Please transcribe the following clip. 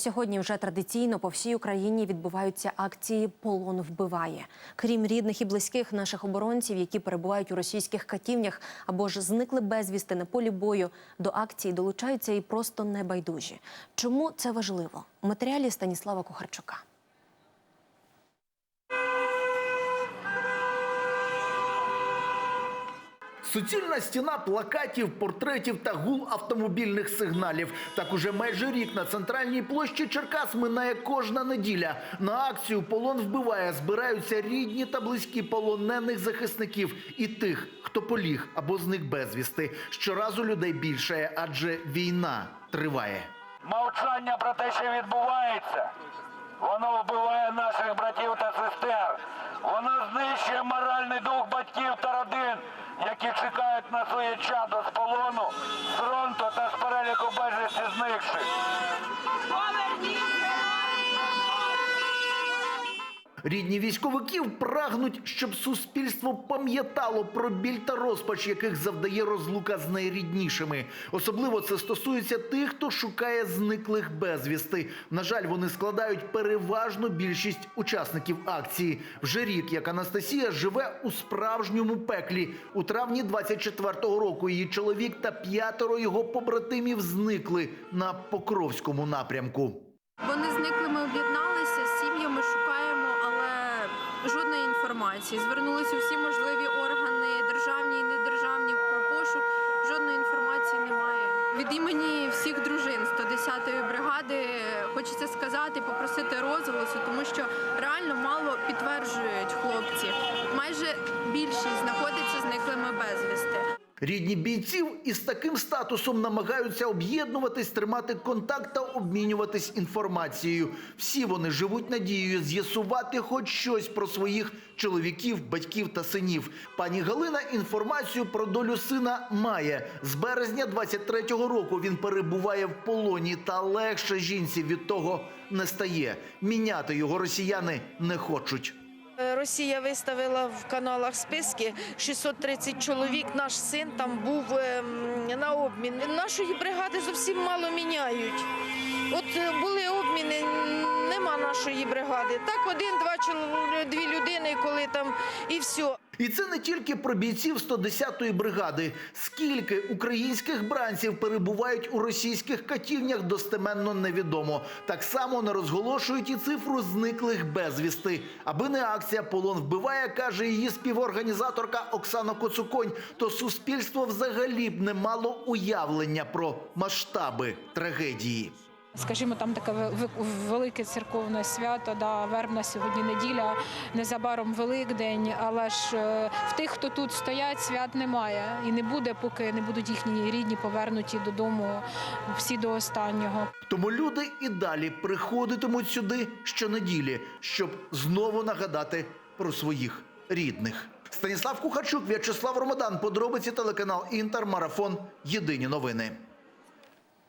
Сьогодні вже традиційно по всій Україні відбуваються акції Полон вбиває. Крім рідних і близьких наших оборонців, які перебувають у російських катівнях або ж зникли безвісти на полі бою. До акції долучаються і просто небайдужі. Чому це важливо? У матеріалі Станіслава Кухарчука. Суцільна стіна плакатів, портретів та гул автомобільних сигналів. Так уже майже рік на центральній площі Черкас минає кожна неділя. На акцію полон вбиває. Збираються рідні та близькі полонених захисників і тих, хто поліг або зник безвісти. Щоразу людей більше, адже війна триває. Мовчання про те, що відбувається, воно вбиває наших братів та сестер. Воно знищує моральний дух батьків та родин, чекають на своє чадо з полону, фронту та з переліку безвісті зникших. Рідні військовиків прагнуть, щоб суспільство пам'ятало про біль та розпач, яких завдає розлука з найріднішими. Особливо це стосується тих, хто шукає зниклих безвісти. На жаль, вони складають переважну більшість учасників акції. Вже рік, як Анастасія живе у справжньому пеклі. У травні 24-го року її чоловік та п'ятеро його побратимів зникли на Покровському напрямку. Вони зникли, ми об'єдналися з сім'ями, шукаємо, жодної інформації. Звернулися всі можливі органи, державні і недержавні про пошук. Жодної інформації немає. Від імені всіх дружин 110-ї бригади хочеться сказати, попросити розголосу, тому що реально мало підтверджують хлопці. Майже більшість знаходиться зниклими безвісти. Рідні бійців із таким статусом намагаються об'єднуватись, тримати контакт та обмінюватись інформацією. Всі вони живуть надією з'ясувати хоч щось про своїх чоловіків, батьків та синів. Пані Галина інформацію про долю сина має. З березня 23-го року він перебуває в полоні, та легше жінці від того не стає. Міняти його росіяни не хочуть. Росія виставила в каналах списки 630 чоловік. Наш син там був ем, на обмін. Нашої бригади зовсім мало міняють. От е, були обміни, нема нашої бригади. Так, один-два дві людини, коли там і все. І це не тільки про бійців 110-ї бригади. Скільки українських бранців перебувають у російських катівнях, достеменно невідомо. Так само не розголошують і цифру зниклих безвісти. Аби не акція полон вбиває, каже її співорганізаторка Оксана Коцуконь. То суспільство взагалі б не мало уявлення про масштаби трагедії. Скажімо, там таке ве- ве- велике церковне свято, да, вербна сьогодні неділя, незабаром Великдень, але ж е, в тих, хто тут стоять, свят немає і не буде, поки не будуть їхні рідні повернуті додому всі до останнього. Тому люди і далі приходитимуть сюди щонеділі, щоб знову нагадати про своїх рідних. Станіслав Кухарчук, В'ячеслав Ромадан. Подробиці телеканал Інтер. Марафон. Єдині новини.